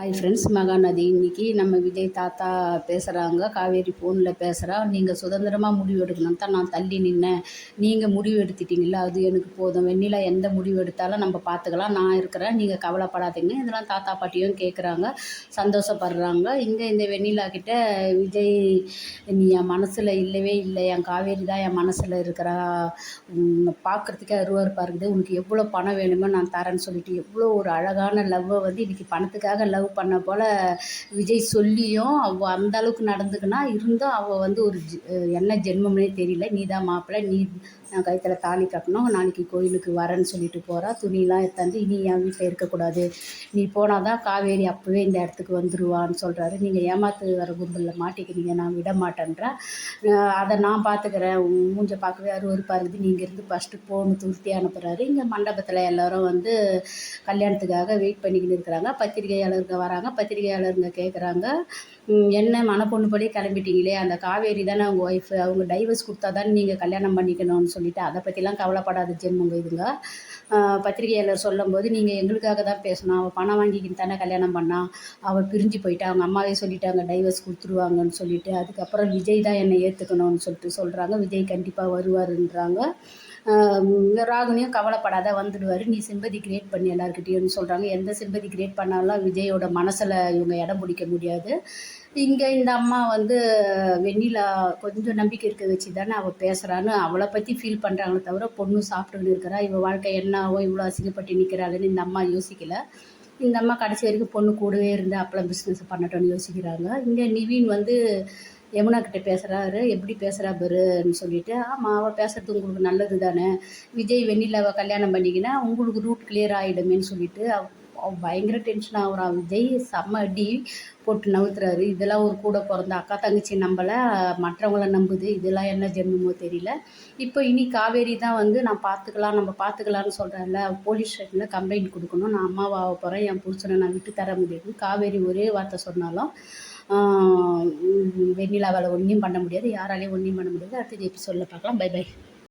Hi friends Mahanadi இன்னைக்கு நம்ம விஜய் தாத்தா பேசுகிறாங்க காவேரி ஃபோனில் பேசுகிறா நீங்கள் சுதந்திரமாக முடிவு எடுக்கணும் தான் நான் தள்ளி நின்னேன். நீங்கள் முடிவு எடுத்துட்டீங்களா அது எனக்கு போதும். வெண்ணிலா எந்த முடிவு எடுத்தாலும் நம்ம பார்த்துக்கலாம். நான் இருக்கிறேன். நீங்கள் கவலைப்படாதீங்க. இதெல்லாம் தாத்தா பாட்டியும் கேட்குறாங்க சந்தோஷப்படுறாங்க. இங்கே இந்த வெண்ணிலா கிட்ட விஜய் நீ என் மனசில் இல்லவே இல்லை. என் காவேரி தான் என் மனசில் இருக்கிறா. பார்க்குறதுக்கே அருவறுப்பாக இருக்குது. உனக்கு எவ்வளோ பணம் வேணுமோ நான் தரேன்னு சொல்லிட்டு எவ்வளோ ஒரு அழகான லவ்வை வந்து இன்றைக்கி பணத்துக்காக லவ் பண்ண போல் விஜய் சொல்லியும் அவள் அந்த அளவுக்கு நடந்துக்கினா இருந்தும் அவள் வந்து ஒரு என்ன ஜென்மம்னே தெரியல. நீ தான் மாப்பிள்ளை நீ நான் கழுத்தில் தாலி கட்டணும் நாளைக்கு கோயிலுக்கு வரேன்னு சொல்லிட்டு போகிறா துணியெலாம் எடுத்தாந்து இனி என் வீட்டில் இருக்கக்கூடாது. நீ போனால் தான் காவேரி அப்போவே இந்த இடத்துக்கு வந்துடுவான்னு சொல்கிறாரு நீங்கள் ஏமாத்து வர கும்பலில் மாட்டிக்கிறீங்க நான் விட மாட்டேன்றேன் அதை நான் பார்த்துக்கிறேன் மூஞ்ச பார்க்கவே அருவருப்பாக இருக்குது. நீங்கள் இருந்து ஃபஸ்ட்டு போகணும் துருத்தி அனுப்புகிறாரு இங்கே மண்டபத்தில் எல்லோரும் வந்து கல்யாணத்துக்காக வெயிட் பண்ணிக்கின்னு இருக்கிறாங்க. பத்திரிகையாளருங்க வராங்க பத்திரிகையாளருங்க கேட்குறாங்க என்ன மனப்பொண்ணுப்படி கிளம்பிட்டீங்களே அந்த காவேரி தானே அவங்க ஒய்ஃபு அவங்க டைவர்ஸ் கொடுத்தா தானே நீங்கள் கல்யாணம் பண்ணிக்கணும்னு சொல்லிட்டு அதை பற்றிலாம் கவலைப்படாத ஜென்மங்க இதுங்க. பத்திரிகையாளர் சொல்லும்போது நீங்கள் எங்களுக்காக தான் பேசணும். அவள் பணம் வாங்கிக்கின்னு தானே கல்யாணம் பண்ணான் அவள் பிரிஞ்சு போயிட்டா அவங்க அம்மாவே சொல்லிட்டாங்க டைவர்ஸ் கொடுத்துருவாங்கன்னு சொல்லிட்டு அதுக்கப்புறம் விஜய் தான் என்னை ஏற்றுக்கணும்னு சொல்லிட்டு சொல்கிறாங்க விஜய் கண்டிப்பாக வருவாருன்றாங்க. ராகுனியும் கவலைப்படாத வந்துடுவார். நீ சிம்பதி கிரியேட் பண்ணி எல்லாருக்கிட்டேயும் சொல்கிறாங்க எந்த சிம்பதி கிரியேட் பண்ணாலும் விஜயோட மனசில் இவங்க இடம் பிடிக்க முடியாது. இங்கே இந்த அம்மா வந்து வெண்ணிலா கொஞ்சம் நம்பிக்கை இருக்க வச்சு தானே அவள் பேசுகிறான்னு அவளை பற்றி ஃபீல் பண்ணுறாங்களே தவிர பொண்ணு சாப்பிட்டுன்னு இருக்கிறா. இவள் வாழ்க்கை என்னவோ இவ்வளோ அசிங்கப்பட்டு நிற்கிறாளுன்னு இந்த அம்மா யோசிக்கலை. இந்த அம்மா கடைசி வரைக்கும் பொண்ணு கூடவே இருந்து அப்பளம் பிஸ்னஸ் பண்ணட்டோன்னு யோசிக்கிறாங்க. இங்கே நிவின் வந்து யமுனா கிட்ட பேசுகிறாரு எப்படி பேசுகிறா பாருன்னு சொல்லிட்டு ஆமாம் அவள் பேசுகிறது உங்களுக்கு நல்லது தானே விஜய் வெண்ணிலாவை கல்யாணம் பண்ணிக்கினா உங்களுக்கு ரூட் கிளியர் ஆகிடுமேன்னு சொல்லிட்டு அவ பயங்கர டென்ஷன் ஆகுறான் விஜய் செம்ம அடி போட்டு நவுத்துறாரு. இதெல்லாம் ஒரு கூட பிறந்த அக்கா தங்கச்சி நம்மளை மற்றவங்கள நம்புது. இதெல்லாம் என்ன ஜென்மமோ தெரியல. இப்போ இனி காவேரி தான் வந்து நான் பார்த்துக்கலாம் நம்ம பார்த்துக்கலான்னு சொல்கிறேன்ல போலீஸ் ஸ்டேஷனில் கம்ப்ளைண்ட் கொடுக்கணும். நான் அம்மாவாக போகிறேன் என் புருஷனை நான் விட்டு தர முடியாது. காவேரி ஒரே வார்த்தை சொன்னாலும் வெண்ணிலாவால் ஒன்றையும் பண்ண முடியாது. யாராலையும் ஒன்றையும் பண்ண முடியாது. அடுத்தது எபிசோடில் பார்க்கலாம். Bye bye.